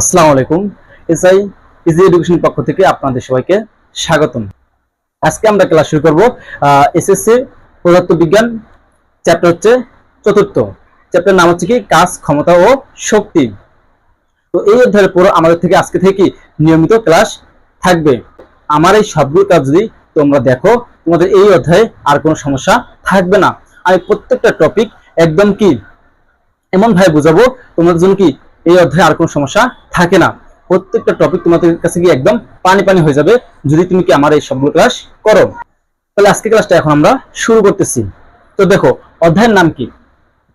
আসসালামু আলাইকুম। SI easy education পক্ষ থেকে আপনাদের সবাইকে স্বাগতম। আজকে আমরা ক্লাস শুরু করব এসএসসি পদার্থ বিজ্ঞান, চ্যাপ্টার হচ্ছে চতুর্থ। চ্যাপ্টার নাম হচ্ছে কি, কাজ, ক্ষমতা ও শক্তি। তো এই অধ্যায়ের পর আমাদের থেকে আজকে থেকে নিয়মিত ক্লাস থাকবে? আমার এই সবগুলো কাজ যদি তোমরা দেখো, তোমাদের এই অধ্যায়ে আর কোনো সমস্যা থাকবে না। আমি প্রত্যেকটা টপিক একদম কি এমন ভাবে বুঝাবো, তোমাদের জন্য কি এই অধ্যায়ে আর কোনো সমস্যা থাকে না। প্রত্যেকটা টপিক তোমাদের কাছে কি একদম পানি পানি হয়ে যাবে, যদি তুমি কি আমার এই সবগুলো ক্লাস করো। তাহলে আজকে ক্লাসটা এখন আমরা শুরু করতেছি। তো দেখো, অধ্যায়ের নাম কি?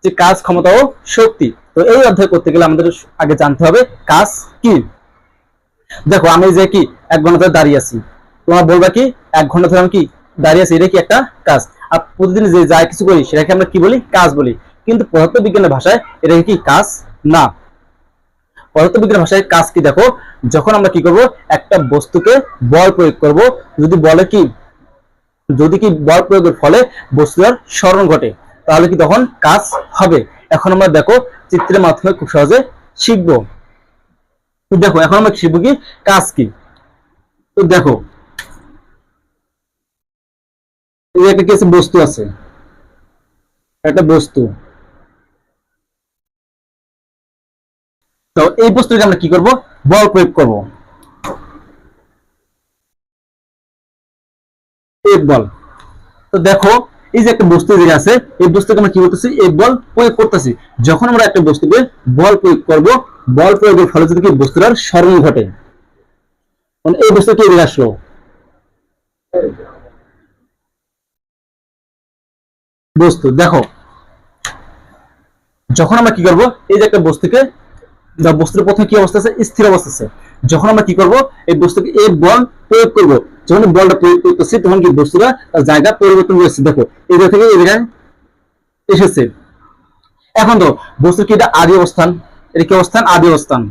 যে কাজ ক্ষমতা ও শক্তি। তো এই অধ্যায় করতে গেলে আমাদের আগে জানতে হবে কাজ কি? দেখো, আমি যে কি, এক ঘণ্টা ধরে দাঁড়িয়ে আছি। তোমার বলবা কি, এক ঘণ্টা ধরে আমি কি দাঁড়িয়ে আছি, এটা কি একটা কাজ? আর প্রতিদিন যে যা কিছু করি, সেটাকে আমরা কি বলি? কাজ বলি। কিন্তু পদার্থ বিজ্ঞানের ভাষায় এটা কি কাজ? না। পদার্থ বিজ্ঞানের ভাষায় কাজ কি দেখো? যখন আমরা কি করব? একটা বস্তুকে বল প্রয়োগ করব। যদি বলে কি, যদি কি বল প্রয়োগের ফলে বস্তুর স্মরণ ঘটে, তাহলে কি তখন কাজ হবে। এখন আমরা দেখো, চিত্রের মাধ্যমে খুব সহজে শিখব। দেখো, এখন আমরা শিখব কি, কাজ কি? তো দেখো একটা কিছু বস্তু আছে। একটা বস্তু। তো এই বস্তুকে আমরা কি করব? বল প্রয়োগ করব। এক বল। তো দেখো, এই যে একটা বস্তু যেটা আছে, এই বস্তুকে আমরা কি করতেছি এই বল প্রয়োগ করতেছি। যখন আমরা একটা বস্তুকে বল প্রয়োগ করব, বল প্রয়োগের ফলে যদি কি বস্তুটার স্মরণ ঘটে? মানে এই বস্তু কি আসলো? বস্তু, দেখো। যখন আমরা কি করব? এই যে একটা বস্তুকে যা বস্তুর প্রথমে কি অবস্থা আছে? স্থির অবস্থা আছে। যখন আমরা কি করব? এই বস্তুকে এই বল প্রয়োগ করব। যখন বলটা প্রয়োগ করতেছি, তখন কি বস্তুটা তার জায়গা পরিবর্তন হয়েছে। দেখো, এই জায়গা থেকে জায়গায় এসেছে। এখন তো, বস্তুর কি এটা আদি অবস্থান? এটা কি অবস্থান? আদি অবস্থান।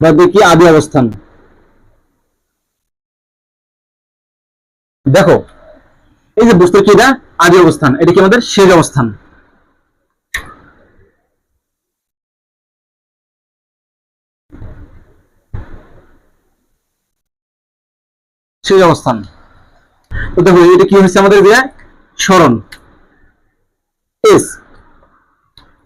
বা কি? আদি অবস্থান। দেখো এই যে বস্তুর কি এটা আদি অবস্থান। এটা কি আমাদের? শেষ অবস্থান। শেষ অবস্থান। তো দেখো, এটা কি হচ্ছে আমাদের দিয়ে স্মরণ। এস।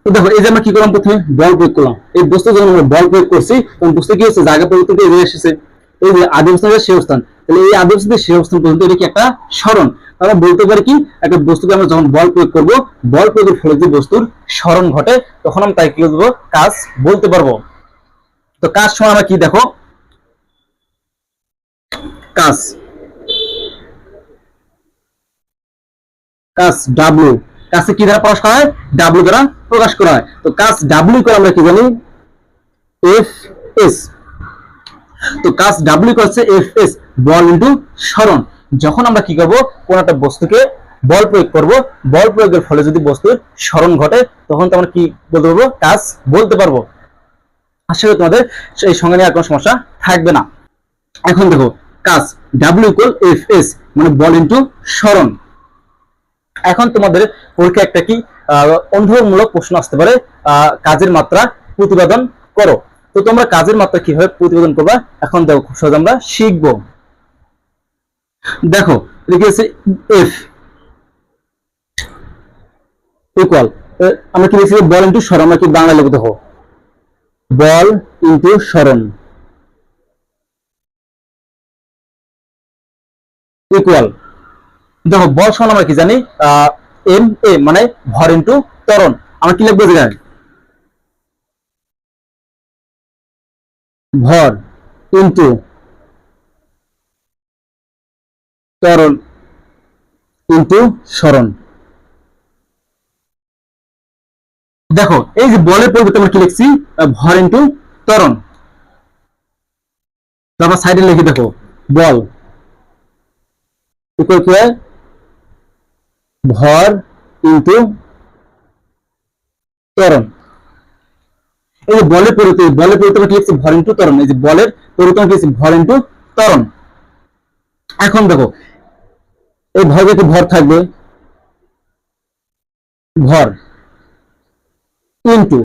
তো দেখো, এই যে আমরা কি করলাম প্রথমে? বল প্রয়োগ করলাম। এই বস্তু যখন আমরা বল প্রয়োগ করছি। তখন বস্তু কি হচ্ছে জায়গা পরিবর্তন করে এসেছে। এই যে আদি অবস্থান তাহলে এই আদি অবস্থান পর্যন্ত এটা কি একটা স্মরণ? বলতে পারি কি, একটা বস্তুকে আমরা যখন বল প্রয়োগ বল প্রয়োগের ফলে যে বস্তুর স্মরণ ঘটে, তখন তাই কি কাজ বলতে পারব। তো কাজ সময় আমরা কি দেখো? কাজ। কাজ কাজকে কি দ্বারা প্রকাশ করা হয়? ডাব্লিউ দ্বারা প্রকাশ করা হয়। তো কাজ ডাব্লিউ করে আমরা কি জানি? এফ এস তো কাজ ডাব্লিউ করছে এফ এস বল ইন্টু স্মরণ যখন আমরা কি করব? কোন একটা বস্তুকে বল প্রয়োগ করব। বল প্রয়োগের ফলে যদি বস্তুর স্মরণ ঘটে, তখন তো আমরা কি বলতে পারব? কাজ বলতে পারব। আশা করি তোমাদের এই সঙ্গে নিয়ে কোনো সমস্যা থাকবে না। এখন দেখো, কাজ ডাব্লিউ ইকুয়াল এফ এস মানে বল ইন্টু স্মরণ এখন তোমাদের পরীক্ষা একটা কি অনুভবমূলক প্রশ্ন আসতে পারে। কাজের মাত্রা প্রতিপাদন করো। তো তোমরা কাজের মাত্রা কীভাবে প্রতিবেদন করবা? এখন দেখো, খুব সহজ আমরা শিখব। দেখো লিখেছে এফ ইকুয়াল আমরা কি লিখেছি? বল ইন্টু স্মরণ আমরা কি বাংলা লিখে দেখো, বল ইন্টু স্মরণ ইকুয়াল দেখো, বল সমান আমরা কি জানি? এম এ মানে ভর ইন্টু ত্বরণ। আমরা কি লিখব জানেন ভর ইন্টু ত্বরণ ইন্টু স্মরণ। দেখো, এই যে বলের পরিবর্তে আমরা কি লিখছি? ভর ইন্টু ত্বরণ। তারপর সাইডে লিখে, দেখো, বল। কি হয় ভর ইন্টু ত্বরণ। এই বলের পরিবর্তে বলের পরিবর্তে আমরা ভর ইন্টু ত্বরণ। এই যে বলের পরিবর্তে ভর এখন দেখো, এই ভর থাকবে? ভর ইনটু।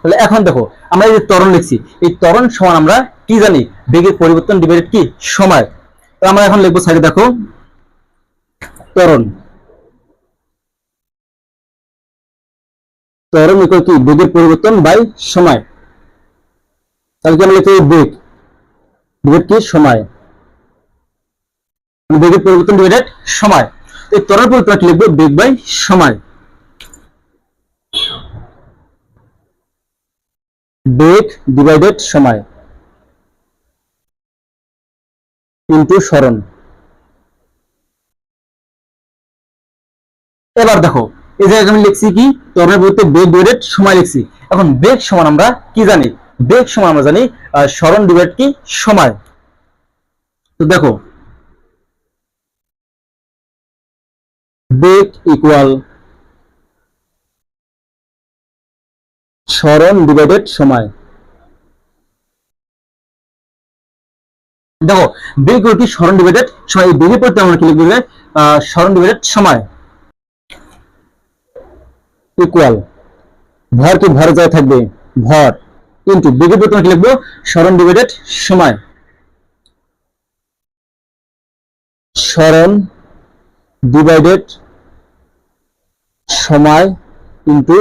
তাহলে এখন দেখো, আমরা এই যে ত্বরণ লিখছি, এই ত্বরণ সমান আমরা কি জানি? বেগের পরিবর্তন ডিভাইডেড কি? সময়। তো আমরা এখন লিখব সাইডে দেখো, ত্বরণ। ত্বরণ ইকুয়াল কি বেগের পরিবর্তন বাই সময়? তাহলে কি আমরা লিখতে বেগ? বেগের কি? সময়। বেগের পরিবর্তন ডিভাইডেড সময়। এই ত্বরণ পরিবর্তন লিখব বেগ বাই সময়। বেগ ডিভাইডেড সময়। ইন্টু সরণ। এবার দেখো এই আমি লিখছি কি? ত্বরণের বলতে বেগ ডিভাইডেড সময় লিখছি। এখন বেগ সমান আমরা কি জানি? বেগ সমান আমরা জানি সরণ ডিভাইড কি? সময়। তো দেখো, বেগ ইকুয়াল সরণ ডিভাইডেড সময়। দেখো, বেগ কি? সরণ ডিভাইডেড সময়। বেগের পরিবর্তে আমরা কি লিখব সরণ ডিভাইডেড সময়। ইকুয়াল ভর কি ভরে যায় থাকবে? ভর কিন্তু বেগের পরিবর্তে আমরা কি লিখব? সরণ ডিভাইডেড সময়। সরণ ডিভাইডেড সময় ইন্টু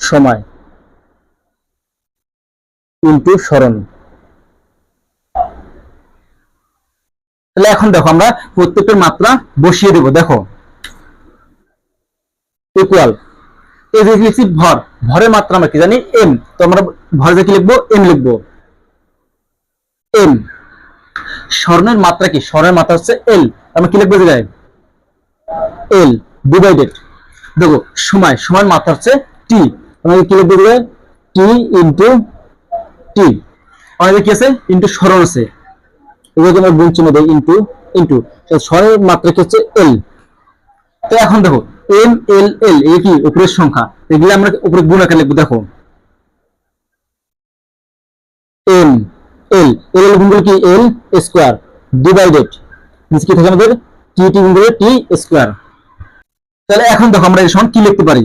সময়। ইন্টু সরণ তাহলে এখন দেখো আমরা প্রত্যেকের মাত্রা বসিয়ে দেব, দেখো। ইকুয়াল এই লিখছি ভর, ভরের মাত্রা আমরা কি জানি? এম তো আমরা লিখব এম লিখব। এম স্বর্ণের মাত্রা কি? স্বর্ণের মাত্রা হচ্ছে এল আমরা কি লিখব এল ডিভাইডেড দেখো, সময়, সময়ের মাত্রা হচ্ছে টি আমাদের কি লিখব টি ইন্টু টি আমাদের কি আছে? ইন্টু সরণ আছে। এগুলো আমরা গুণ দেই ইন্টু ইন্টু সরণের মাত্রা কি হচ্ছে এল তো এখন দেখো এম এল এল এই কি? উপরের সংখ্যা। এগুলো আমরা উপরে গুণ আকারে লিখব, দেখো। এম, এল। এল এল গুণ কি? L square. ডিভাইডেড। নিচে কি থাকে আমাদের? টি টি গুণ করলে টি স্কোয়ার। তাহলে এখন দেখো আমরা এই সমান কি লিখতে পারি?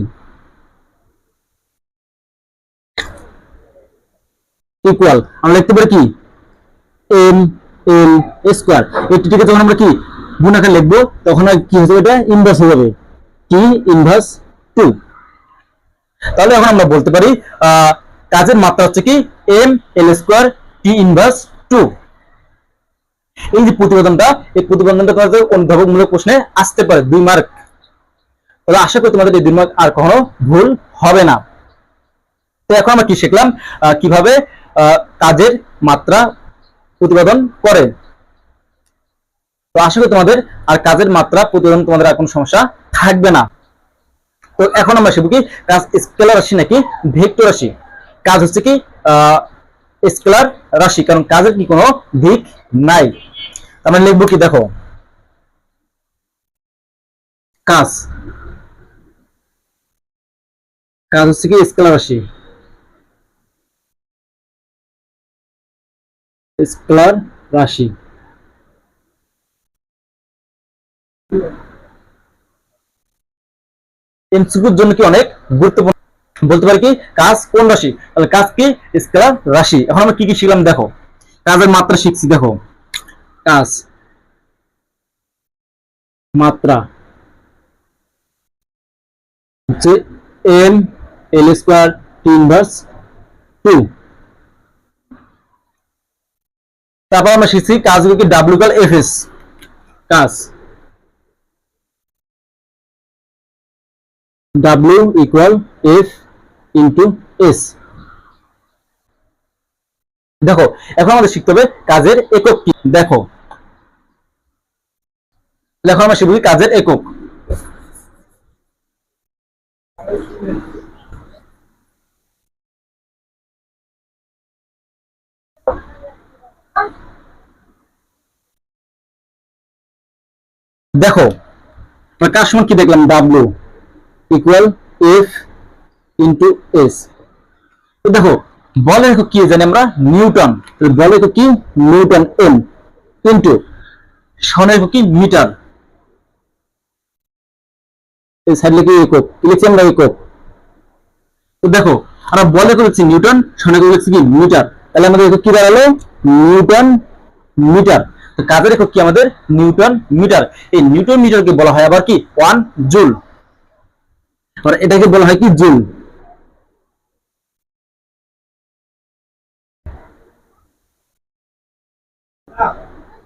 ইকুয়াল। আমরা লিখতে পারি কি? M, L, square. এই টিকে যখন আমরা কি? গুণ আকারে লিখব, তখন কি হয়ে যাবে? এটা ইনভার্স হয়ে যাবে। টি ইনভার্স টু তাহলে এখন আমরা বলতে পারি কাজের মাত্রা হচ্ছে কি? M L square T inverse two এই যে প্রতিবেদনটা, এই প্রতিবেদনটা তোমাদের অনুধাবকমূলক প্রশ্নে আসতে পারে, দুই মার্ক তাহলে আশা করি তোমাদের এই দুই মার্ক আর কখনো ভুল হবে না। তো এখন আমরা কি শিখলাম? কীভাবে কাজের মাত্রা প্রতিবেদন করে? তো করি তোমাদের আর কাজের মাত্রা প্রতিবেদন তোমাদের আর কোনো সমস্যা থাকবে না। তো এখন আমরা শিখব কি কাজ স্কেলার রাশি নাকি ভেক্টর রাশি। কাজ হচ্ছে কি স্কেলার রাশি, কারণ কাজের কি কোনো দিক নাই। আমরা লিখব কি, দেখো। কাজ। কাজ হচ্ছে কি স্কেলার রাশি। স্কেলার রাশি। এমসিকিউর জন্য কি অনেক গুরুত্বপূর্ণ? বলতে পারি কি, কাজ কোন রাশি? তাহলে কাজ কি? স্কেলার রাশি। এখন আমরা কি কি শিখলাম দেখো। কাজের মাত্রা শিখছি, দেখো। কাজ। মাত্রা। হচ্ছে M L square T inverse two তারপর আমরা শিখছি কাজগুলো কি ডাব্লিউ কাল এফ এস কাজ। W equal F into S. দেখো, এখন আমাদের শিখতে হবে কাজের একক কি? দেখো। দেখো, আমরা শিখব কাজের একক। দেখো কাজ সময় কি দেখলাম? W equal F into S দেখো, বলের একক কি জানি আমরা? নিউটন। বলের একক কি? নিউটন এম ইন্টু সনের কি? মিটার। দেখো, আমরা বলে করেছি নিউটন শনে করেছি কি? মিটার। তাহলে আমাদের কি দাঁড়াল? Newton metre. তো কাজের কি? আমাদের নিউটন মিটার। এই নিউটন মিটারকে বলা হয় আবার কি? ওয়ান জুল এটাকে বলা হয় কি? জুল।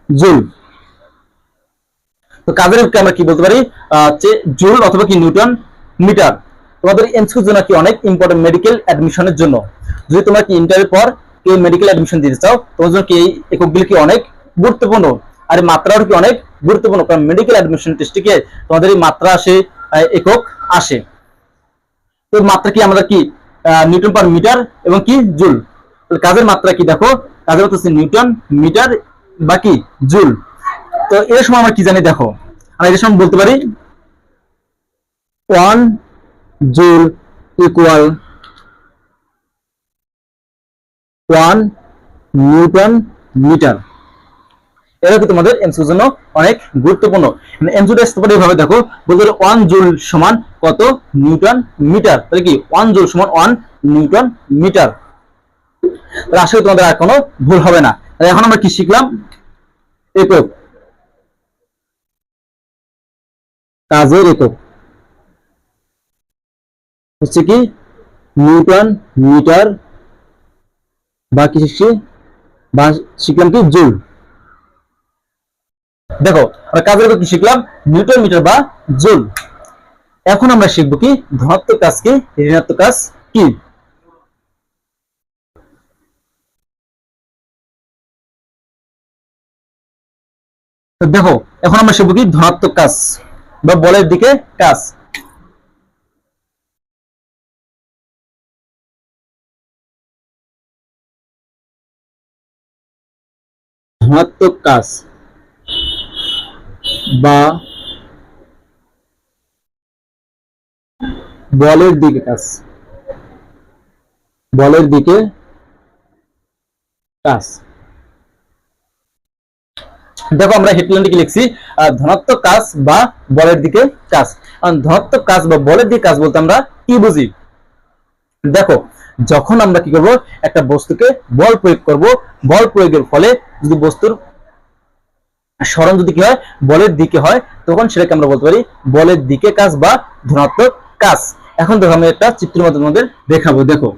জুল। তো কাজের আমরা কি বলতে পারি? জুল অথবা কি নিউটন, মিটার। তোমাদের এমসিকিউ জন্য কি অনেক ইম্পর্টেন্ট মেডিকেল অ্যাডমিশনের জন্য। যদি তোমরা কি ইন্টারের পর কেউ মেডিকেল অ্যাডমিশন দিতে চাও তোমার জন্য কি এই এককগুলি কি অনেক গুরুত্বপূর্ণ? আর মাত্রাও কি অনেক গুরুত্বপূর্ণ? কারণ মেডিকেল অ্যাডমিশন টেস্টে তোমাদের এই মাত্রা আসে একক আসে। তো মাত্রা কি? আমাদের কি নিউটন পার মিটার এবং কি জুল? কাজের মাত্রা কি? দেখো, কাজের মাত্রা হচ্ছে নিউটন মিটার বা কি, জুল। তো এর সময় আমরা কি জানি? দেখো, আমরা এর সময় বলতে পারি। One joule equal one newton metre. এটা কি তোমাদের এমসির জন্য অনেক গুরুত্বপূর্ণ। এমসিটা আসতে এভাবে দেখো, বলতে পারে ওয়ান জুল সমান কত নিউটন মিটার? তাহলে কি? ওয়ান জুল সমান ওয়ান নিউটন মিটার। তাহলে করি তোমাদের আর কোনো ভুল হবে না। এখন আমরা কি শিখলাম? একক কাজের একক। হচ্ছে কি? Newton metre. বা কি শিখছি। বা শিখলাম কি? জুল দেখো, আমরা কাজের কি শিখলাম? নিউটন মিটার বা জুল। এখন আমরা শিখব কি? ধনাত্মক কাজ কি? ঋণাত্মক কাজ কি? দেখো, এখন আমরা শিখব কি? ধনাত্মক কাজ বা বলের দিকে কাজ। ধনাত্মক কাজ। বা বলের দিকে কাজ। বলের দিকে কাজ। দেখো আমরা হেডলাইনটিকে লিখছি? ধনাত্মক কাজ বা বলের দিকে কাজ। ধনাত্মক কাজ বা বলের দিকে কাজ বলতে আমরা কি বুঝি? দেখো, যখন আমরা কি করব? একটা বস্তুকে বল প্রয়োগ করব। বল প্রয়োগের ফলে যদি বস্তুর স্মরণ যদি কি হয়, বলের দিকে হয়, তখন সেটাকে আমরা বলতে পারি বলের দিকে কাজ বা ধনাত্মক কাজ। এখন দেখো আমি একটা চিত্রের মাধ্যমে তোমাদের দেখাবো, দেখো।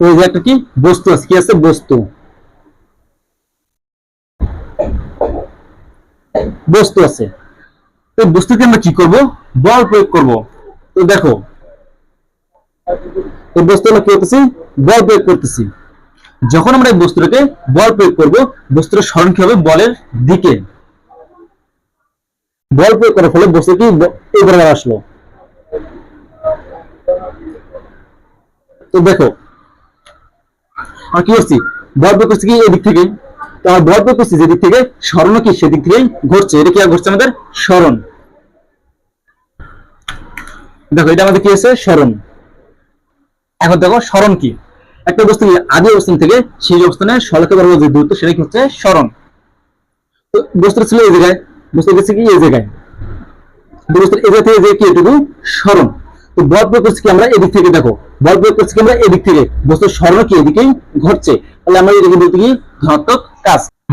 এই যে একটা কি? বস্তু আছে, কি আছে? বস্তু। বস্তু আছে। তো বস্তুকে আমরা কি করব? বল প্রয়োগ করব। তো দেখো এই বস্তু আমরা কি করতেছি? বল প্রয়োগ করতেছি। যখন আমরা এই বস্তুটাকে বল প্রয়োগ করব বস্তুর স্মরণ কি হবে? বলের দিকে। বল প্রয়োগ করার ফলে বস্তু কি? এই বরাবর আসলো। তো দেখো আর কি করছি? বল প্রয়োগ করছি কি? এদিক থেকে। তো আমার বল প্রয়োগ করছি যেদিক থেকে, স্মরণ কি সেদিক থেকেই ঘটছে। এটা কি আর ঘটছে আমাদের? স্মরণ। দেখো, এটা আমাদের কি আছে? স্মরণ। এখন দেখো স্মরণ কি? একটা বস্তু আদি অবস্থান থেকে সেই অবস্থানে সড়কে বরাবর যে দূরত্ব, সেটা কি হচ্ছে? স্মরণ। তো ছিল এই জায়গায়। বস্তু গেছে কি? এই জায়গায়।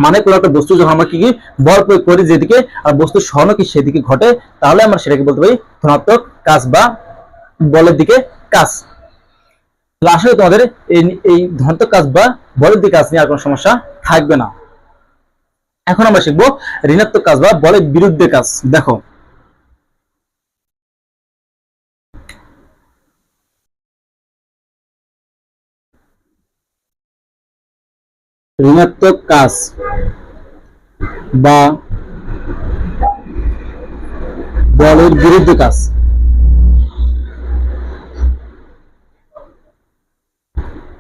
মানে একটা বস্তু যখন আমরা কি কি বল প্রয়োগ করি যেদিকে আর বস্তুর স্মরণ কি সেদিকে ঘটে, তাহলে আমরা সেটাকে বলতে পারি ধনাত্মক কাজ বা বলের দিকে কাজ। আসলে তোমাদের এই ধনাত্মক কাজ বা বলের দিকে কাজ নিয়ে আর কোনো সমস্যা থাকবে না। এখন আমরা শিখব ঋণাত্মক কাজ বা বলের বিরুদ্ধে কাজ। দেখো। ঋণাত্মক কাজ বা বলের বিরুদ্ধে কাজ।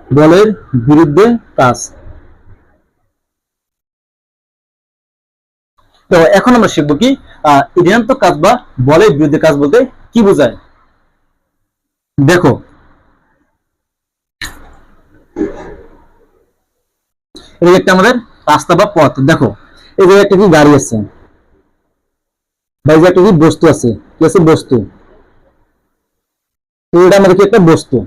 বলের বিরুদ্ধে কাজ। তো এখন আমরা শিখব কি ঋণাত্মক কাজ বা বলের বিরুদ্ধে কাজ বলতে কি বোঝায়? দেখো। এটা একটা আমাদের রাস্তা বা পথ, দেখো। এই একটা কি গাড়ি আছে এই একটা কি বস্তু আছে, কি আছে বস্তু? এটা আমাদের কি একটা বস্তু।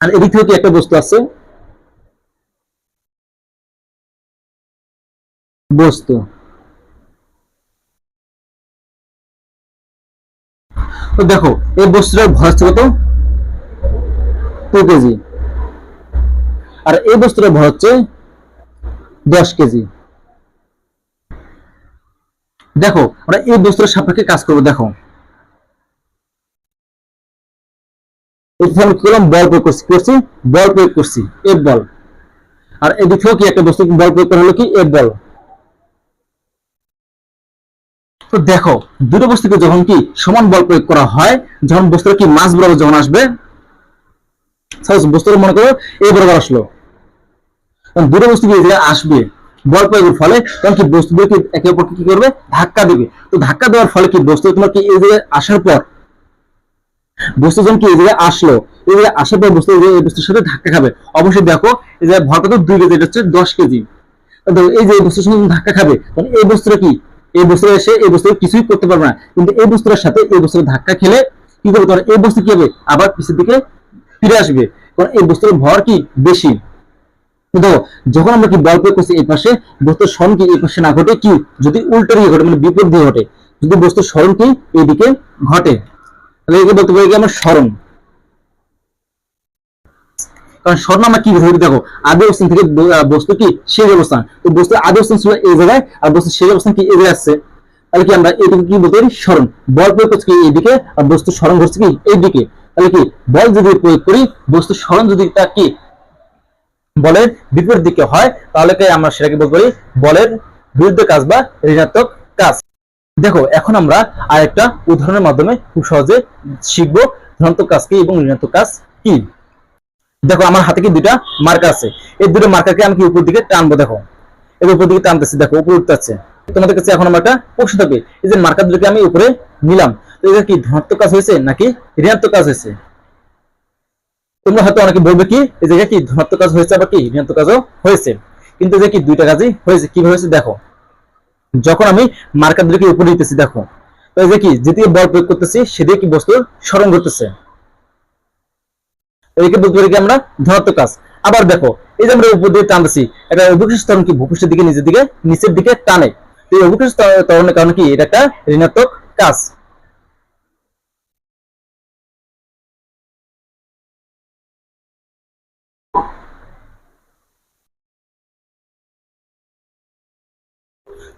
আর এদিক থেকে একটা বস্তু আছে? বস্তু। তো দেখো, এই বস্তুটার ভর কত? Two KG. আর এই বস্তুটার ভর হচ্ছে দশ কেজি। দেখো, আমরা এই বস্তুর সাপেক্ষে কাজ করব, দেখো। এখানে কি করলাম? বল প্রয়োগ করছি। করছি? বল প্রয়োগ করছি। এফ বল। আর এদিক থেকেও কি একটা বস্তু? বল প্রয়োগ করা হলো কি? এফ বল। তো দেখো, দুটো বস্তুকে যখন কি সমান বল প্রয়োগ করা হয়, যখন বস্তুটা কি মাছ বরাবর যখন আসবে বস্তুটা মনে করো এই বরাবর আসলো। তখন দুটো বস্তু কি আসবে? বল প্রয়োগের ফলে, তখন কি বস্তুগুলো কি একে অপরকে কি করবে? ধাক্কা দেবে। তো ধাক্কা দেওয়ার ফলে কি বস্তু তোমার কি এই জায়গায় আসার পর বস্তু যখন কি? এই আসলো। এই আসার পর বস্তু এই বস্তুর সাথে ধাক্কা খাবে। অবশ্যই দেখো, এই জায়গায় ভর কত দুই কেজি, এটা হচ্ছে দশ কেজি। এই যে বস্তুর যখন ধাক্কা খাবে তখন এই বস্তুটা কি? এই বস্তুটা এসে এই বস্তু কিছুই করতে পারবে না। কিন্তু এই বস্তুটার সাথে এই বস্তুর ধাক্কা খেলে কি করবে? তখন এই বস্তু কি হবে? আবার পিছের দিকে ফিরে আসবে। কারণ এই বস্তুর ভর কি? বেশি। দেখো, যখন আমরা কি বল প্রয়োগ করছি এই পাশে, বস্তুর স্মরণ কি এই পাশে না ঘটে? কি? যদি উল্টো দিকে ঘটে মানে বিপরীত দিকে ঘটে। যদি বস্তুর স্মরণ কি এইদিকে ঘটে? তাহলে বলতে পারি আমরা স্মরণ? কারণ স্মরণ আমরা কি বুঝাই দেখো আদি অবস্থান থেকে বস্তু কি? শেষ অবস্থান। তো বস্তু আদি অবস্থান ছিল এই জায়গায়, আর বস্তু শেষ অবস্থান কি? আসছে তাহলে কি আমরা কি বলতে পারি? স্মরণ। বল প্রয়োগ করছি কি এইদিকে আর বস্তু স্মরণ ঘটছে কি এইদিকে তাহলে কি বল যদি প্রয়োগ করি, বস্তু স্মরণ যদি তা কি? বলের বিপরীত দিকে হয়, তাহলে আমরা সেটাকে বলতে পারি বলের বিরুদ্ধে কাজ বা ঋণাত্মক কাজ। দেখো, এখন আমরা আরেকটা উদাহরণের মাধ্যমে খুব সহজে শিখব ধনাত্মক কাজ কি এবং ঋণাত্মক কাজ কি। দেখো, আমার হাতে কি দুইটা মার্কার আছে। এই দুটো মার্কারকে আমি কি উপর দিকে টানবো, দেখো। এর উপর দিকে টানতেছি, দেখো, উপরে উঠতে যাচ্ছে। তোমাদের কাছে এখন আমার একটা প্রশ্ন থাকবে, এই যে মার্কার দুটোকে আমি উপরে নিলাম, তো এটা কি ধনাত্মক কাজ হয়েছে নাকি ঋণাত্মক কাজ হয়েছে? তোমরা হয়তো অনেকে বলবে কি, এই জায়গায় কি ধনাত্মক কাজ হয়েছে আবার কি ঋণাত্মক কাজও হয়েছে। কিন্তু যে কি দুইটা কাজই হয়েছে, কীভাবে হয়েছে, দেখো। যখন আমি মার্কার দুটোকে উপরে দিতেছি, দেখো। তো এই যে কি যেদিকে বল প্রয়োগ করতেছি সেদিকে কি বস্তু স্মরণ করতেছে। এদিকে বলতে পারি কি আমরা? ধনাত্মক কাজ। আবার দেখো, এই যে আমরা উপর দিয়ে টানতেছি এটা অভিকৃষ্ট তরণ কি ভূপৃষ্ঠের দিকে, নিজের দিকে, নিচের দিকে টানে। এই অভিকৃষ্ট তরণের কারণে কি? এটা একটা ঋণাত্মক কাজ।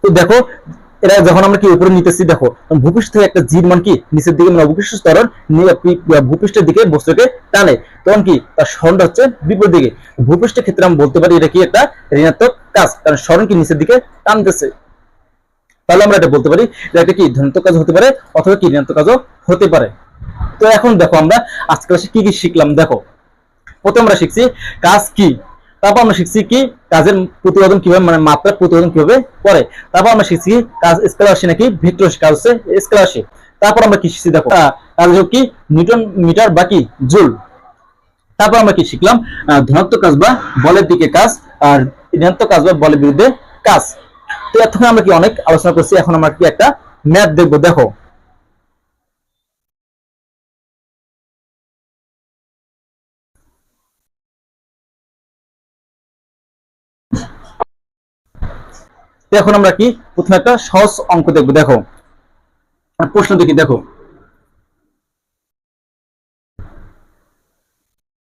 তো দেখো, এরা যখন আমরা কি উপরে নিতেছি, দেখো, ভূপৃষ্ঠ থেকে একটা জির মান কি, নিচের দিকে মানে অবকৃষ্ট স্তরণ ভূপৃষ্ঠের দিকে বস্তুকে টানে। তখন কি, তার স্মরণটা হচ্ছে বিপরীত দিকে। ভূপৃষ্ঠের ক্ষেত্রে আমরা বলতে পারি, এটা কি একটা ঋণাত্মক কাজ, কারণ স্মরণ কি নিচের দিকে টানতেছে। তাহলে আমরা এটা বলতে পারি যে এটা কি, ধনাত্মক কাজ হতে পারে, অথবা কি, ঋণাত্মক কাজও হতে পারে। তো এখন দেখো আমরা আজকে কি কি শিখলাম, দেখো। প্রথমে আমরা শিখছি, কাজ কি? তারপর আমরা শিখছি কি কাজের প্রতিবেদন কীভাবে মানে মাত্রার প্রতিবেদন কীভাবে করে। তারপর আমরা শিখছি কাজ স্কেলার রাশি নাকি ভেক্টর কাজ হচ্ছে স্কেলার রাশি তারপর আমরা কি শিখছি দেখো কাজ কি, নিউটন মিটার বা কি, জুল। তারপর আমরা কি শিখলাম ধনাত্মক কাজ বা বলের দিকে কাজ আর ঋণাত্মক কাজ বা বলের বিরুদ্ধে কাজ। তো এতক্ষণ আমরা কি অনেক আলোচনা করছি, এখন আমরা কি একটা ম্যাথ দেখব, দেখো। এখন আমরা কি? প্রথমে একটা সহজ অঙ্ক দেখব। দেখো। প্রশ্ন দেখি, দেখো।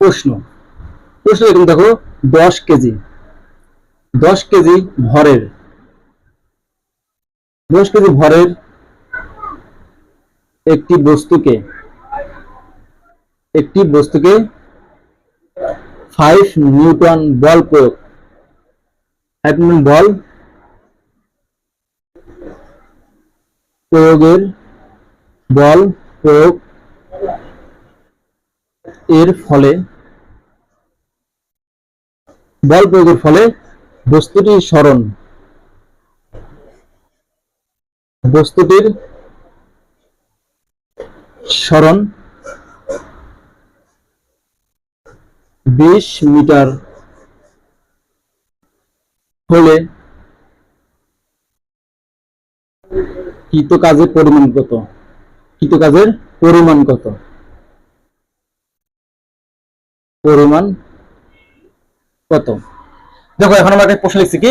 প্রশ্ন। প্রশ্ন এরকম দেখো। দশ কেজি। দশ কেজি ভরের। দশ কেজি ভরের একটি বস্তুকে একটি বস্তুকে ফাইভ নিউটন বল প্রয়োগ। ফাইভ নিউটন বল প্রয়োগের বল প্রয়োগ এর ফলে বল প্রয়োগের ফলে বস্তুটির স্মরণ বস্তুটির স্মরণ বিশ মিটার হলে কৃত কাজের পরিমাণ কত? কৃত কাজের পরিমাণ কত? পরিমাণ কত? দেখো, এখন আমরা একটা প্রশ্ন লিখছি কি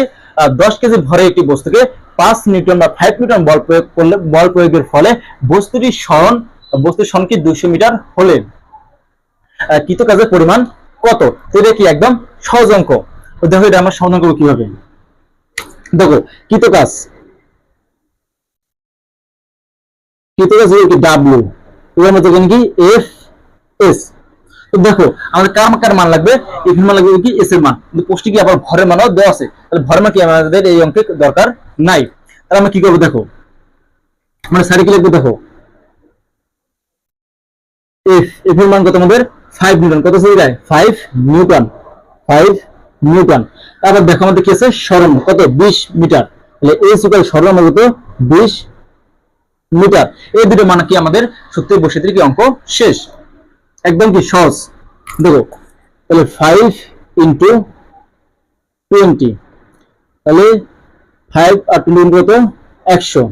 দশ কেজি ভরে একটি বস্তুকে পাঁচ নিউটন বা ফাইভ নিউটন বল প্রয়োগ করলে, বল প্রয়োগের ফলে বস্তুটি স্মরণ বস্তুর স্মরণ কি দুইশো মিটার হলে কৃত কাজের পরিমাণ কত? এটা কি একদম সহজ অঙ্ক। দেখো এটা আমরা সমাধান করব কীভাবে? দেখো কৃত কাজ এফ এস এস এর মান ভরের মানও দেওয়া আছে? ভরের মান কি আমাদের এই অঙ্কে দরকার নাই। তাহলে আমরা কি করব দেখো? সাইডে কি দেখো? এফ এফ এর মান কত আমাদের? ফাইভ নিউটন কত যায় ফাইভ নিউটন ফাইভ নিউটন তারপর দেখো আমাদের কি আছে? সরণ। কত? বিশ মিটার। তাহলে সরণ কত? বিশ মিটার। এই দুটো মান কি আমাদের সত্যি বসে কি অঙ্ক? শেষ। একদম কি সহজ? দেখো, তাহলে ফাইভ ইন্টু টোয়েন্টি তাহলে ফাইভ আর টোয়েন্টি কত? একশো।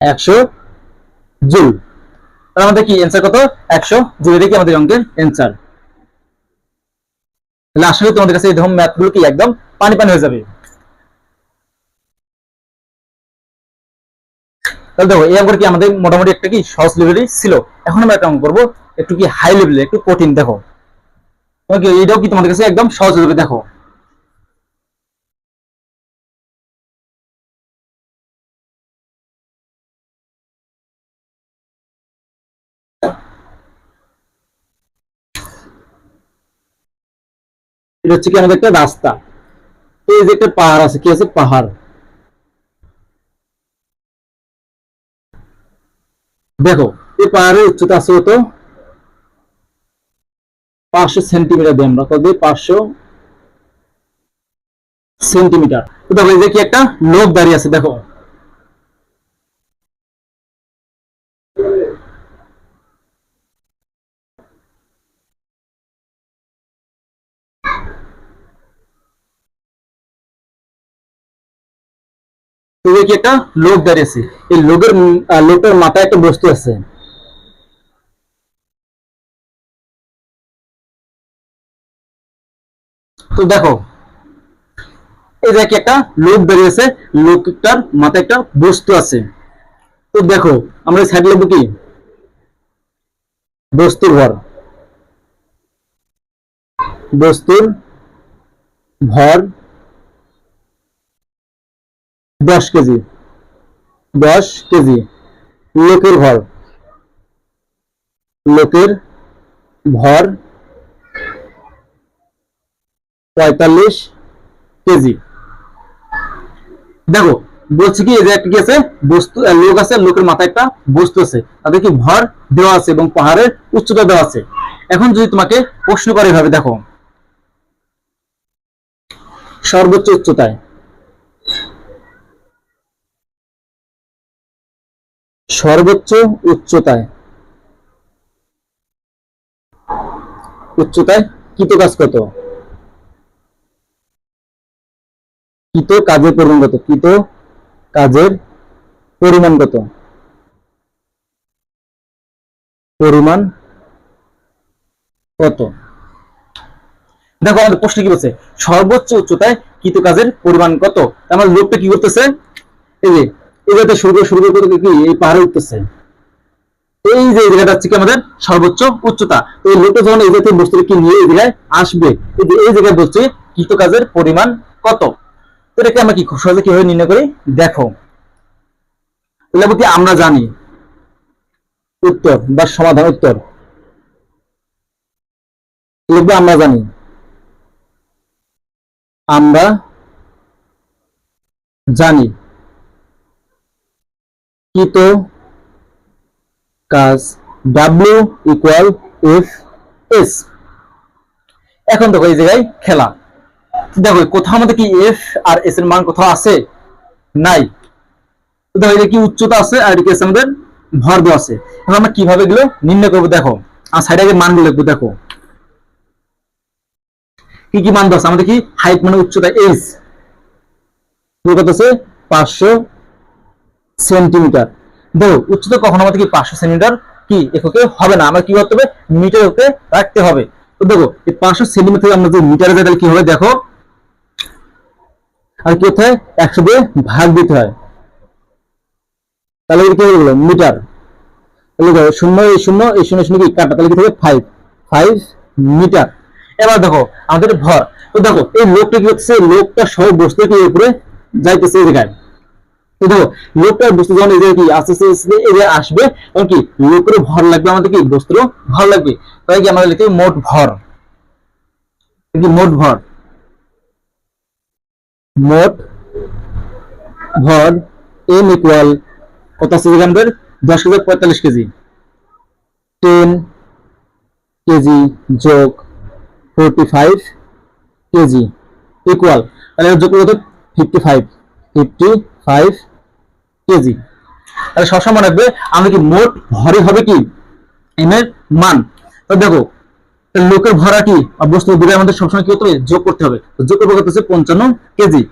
একশো জুল। তাহলে আমাদের কি অ্যান্সার কত? একশো জুল। এটা কি আমাদের অঙ্কের অ্যান্সার তাহলে করি তোমাদের কাছে এই ধরনের ম্যাথগুলো কি একদম পানি পানি হয়ে যাবে। তাহলে দেখো, এই অঙ্কটা কি আমাদের মোটামুটি একটা কি সহজ লেভেলই ছিল। এখন আমরা একটা অঙ্ক করব, একটু কি হাই লেভেলে একটু কঠিন, দেখো। এইটাও কি তোমাদের কাছে একদম সহজ হবে, দেখো। এটা হচ্ছে কি আমাদের একটা রাস্তা। এই যে একটা পাহাড় আছে, কি আছে? পাহাড়। দেখো, এই পাহাড়ের উচ্চতা আছে কত? পাঁচশো সেন্টিমিটার দিই আমরা কত পাঁচশো সেন্টিমিটার। দেখো, এই যে কি একটা লোক দাঁড়িয়ে আছে, দেখো। তো এই যে কি একটা লোক দাঁড়িয়ে আছে এই লোকের উম, আহ, লোকটার মাথায় একটা বস্তু আছে তো দেখো এই যে কি একটা লোক বেরিয়েছে লোকটার মাথায় একটা বস্তু আছে তো দেখো আমরা সাইড লিখব কি বস্তুর ভর বস্তুর ভর দশ কেজি। দশ কেজি। লোকের ভর। লোকের ভর পঁয়তাল্লিশ কেজি। দেখো, বলছি কি যে একটা কি আছে? বস্তু লোক আছে, লোকের মাথায় একটা বস্তু আছে। তাদের কি ভর দেওয়া আছে এবং পাহাড়ের উচ্চতা দেওয়া আছে। এখন যদি তোমাকে প্রশ্ন করে এভাবে দেখো। সর্বোচ্চ উচ্চতায়। সর্বোচ্চ উচ্চতায়। উচ্চতায় কৃত কাজ কত কৃত কাজের পরিমাণ কত কৃত কাজের পরিমাণ কত পরিমাণ কত দেখো আমাদের প্রশ্ন কি বলছে? সর্বোচ্চ উচ্চতায় কৃত কাজের পরিমাণ কত আমার লোকটা কি করতেছে? এই যে এই জায়গাটা শুরু করে কি, এই পাহাড়ে উঠতেছে। এই যে জায়গাটা হচ্ছে কি আমাদের সর্বোচ্চ উচ্চতা। এই লোকটা যখন এই জাতীয় বস্তু কি নিয়ে এই জায়গায় আসবে, এই যে এই জায়গায় বলছে কৃত কাজের পরিমাণ কত? এটাকে আমরা কি খুব সহজে কীভাবে নির্ণয় করি? দেখো। কি আমরা জানি। উত্তর বা সমাধান, উত্তর। লিখব আমরা জানি। আমরা জানি। কৃত কাজ ডাব্লিউ ইকুয়াল এফ এস এখন দেখো এই জায়গায় খেলা। দেখো, কোথাও আমাদের কি এফ আর এস এর মান কোথাও আছে? নাই। দেখো এটা কি উচ্চতা আছে আর এটা আমাদের ভর দেওয়া আছে। এখন আমরা কীভাবে এগুলো নির্ণয় করব দেখো। আর সাইডে আগে মানগুলো লিখব দেখো। কি কি মান দেওয়া আছে? আমাদের কি হাইট মানে উচ্চতা এইচ কত আছে? পাঁচশো সেন্টিমিটার। দেখো, উচ্চতা কখনো আমাদের কি পাঁচশো সেন্টিমিটার? কি, এককে হবে না। আমরা কি করতে হবে? মিটার ওকে রাখতে হবে। তো দেখো, এই পাঁচশো সেন্টিমিটার থেকে আমরা যদি মিটারে যাই, তাহলে কি হবে? দেখো, আর কি হতে একশো দিয়ে ভাগ দিতে হয়। তাহলে কি গেলো মিটার। তাহলে দেখো, শূন্য, এই শূন্য এই শূন্য শূন্য কি কাটা, তাহলে কি হবে? Five five metre. এবার দেখো, আমাদের ভর। তো দেখো, এই লোকটা কি হচ্ছে? লোকটা সহ বস্তু কি উপরে যাইতেছে এই জায়গায়। তো দেখো লোকটা বস্তু যখন জায়গায় কি আস্তে আস্তে আস্তে জায়গায় আসবে, তখন কি লোকের ভর লাগবে, আমাদের কি বস্তুর ভর লাগবে? তাই কি আমাদের লিখতে মোট ভর? কি মোট ভর? মোট ভর এম ইকুয়াল কত আছে আমাদের? দশ হাজার পঁয়তাল্লিশ কেজি। টেন কেজি যোগ ফোরটি ফাইভ কেজি ইকুয়াল তাহলে যোগ কত? Fifty five fifty five KG. তাহলে সবসময় মনে রাখবে আমরা কি মোট ভরে হবে কি? এম এর মান। তো দেখো লোকের ভরা কি? বস্তু দুটোর আমাদের সবসময় কি করতে যোগ করতে হবে। যোগ করব হচ্ছে? পঞ্চান্ন কেজি।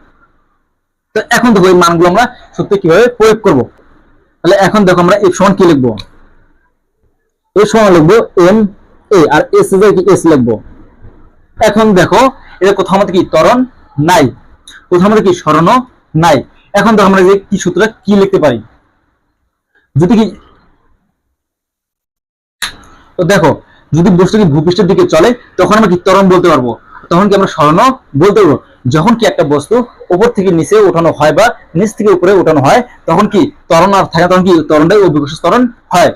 তো এখন দেখো এই মানগুলো আমরা সত্যি কীভাবে প্রয়োগ করব? তাহলে এখন দেখো আমরা এফ সমান কি লিখব? এর সমান লিখব এম এ আর এস এর কি এস লিখব? এখন দেখো এটা কোথাও আমাদের কি? ত্বরণ নাই। কোথাও আমাদের কি? স্মরণও নাই। এখন দেখো আমরা কি সূত্রটা কি লিখতে পারি? যদি কি তো দেখো, যদি বস্তু কি ভূপৃষ্ঠের দিকে চলে, তখন আমরা কি ত্বরণ বলতে পারব? তখন কি আমরা স্মরণ বলতে পারব? যখন কি একটা বস্তু উপর থেকে নিচে উঠানো হয় বা নিচ থেকে উপরে উঠানো হয়, তখন কি ত্বরণ আর থাকে তখন কি ত্বরণটাই অভিকর্ষ ত্বরণ হয়।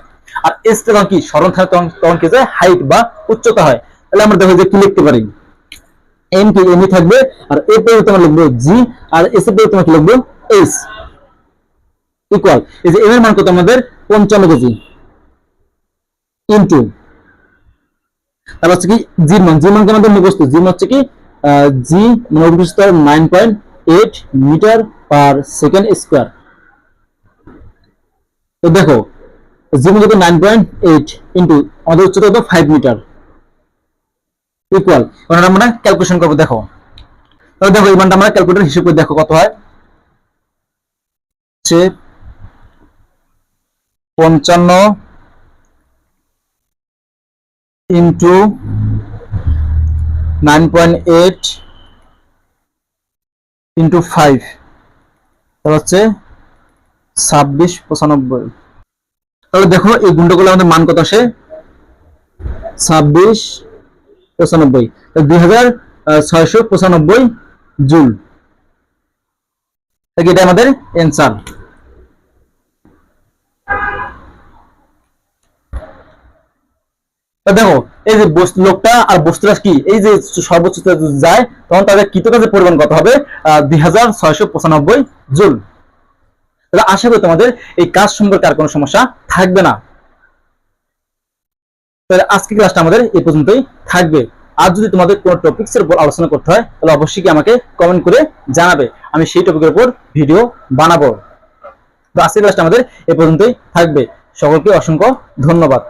আর এস তখন কি স্মরণ থাকে, তখন তখন কি হাইট বা উচ্চতা হয়। তাহলে আমরা দেখো যে কি লিখতে পারি? এম কি এমই থাকবে, আর এর পরিবর্তে আমরা লিখব জি আর এস পরিবর্তে আমরা লিখব? এস ইকুয়াল এই যে এম এর মান কত আমাদের? পঞ্চান্ন কেজি ইন্টু তারপর হচ্ছে কি মান আমাদের মান হচ্ছে কি জি মানে nine point eight metre per second square তো দেখো জি মান কত? নাইন পয়েন্ট এইট ইন্টু আমাদের উচ্চতা কত? ফাইভ মিটার ইকুয়াল আমরা ক্যালকুলেশন করব, দেখো। তাহলে দেখো, এই মানটা আমরা ক্যালকুলেটর হিসেব করে দেখো কত হয়? হচ্ছে পঞ্চান্ন into nine point eight into five হচ্ছে ছাব্বিশ পঁচানব্বই। তাহলে দেখো এই গুণটাগুলো আমাদের মান কত আসে? ছাব্বিশ পঁচানব্বই। দুই হাজার ছয়শো পঁচানব্বই জুল। এটা আমাদের এনসার দেখো, এই যে লোকটা আর বস্তুটা কি? এই যে সর্বোচ্চ যায়, তখন তাদের কৃতকাজের পরিমাণ কত হবে? দুই হাজার ছয়শো পঁচানব্বই জুল। তাহলে আশা করি তোমাদের এই কাজ সম্পর্কে আর কোনো সমস্যা থাকবে না। তাহলে আজকে ক্লাসটা আমাদের এই পর্যন্তই থাকবে। আর যদি তোমাদের কোনো টপিক্স এর উপর আলোচনা করতে হয়, তাহলে অবশ্যই কি আমাকে কমেন্ট করে জানাবে। আমি সেই টপিকের উপর ভিডিও বানাবো। তো আজকের ক্লাসটা আমাদের এ পর্যন্তই থাকবে। সকলকে অসংখ্য ধন্যবাদ।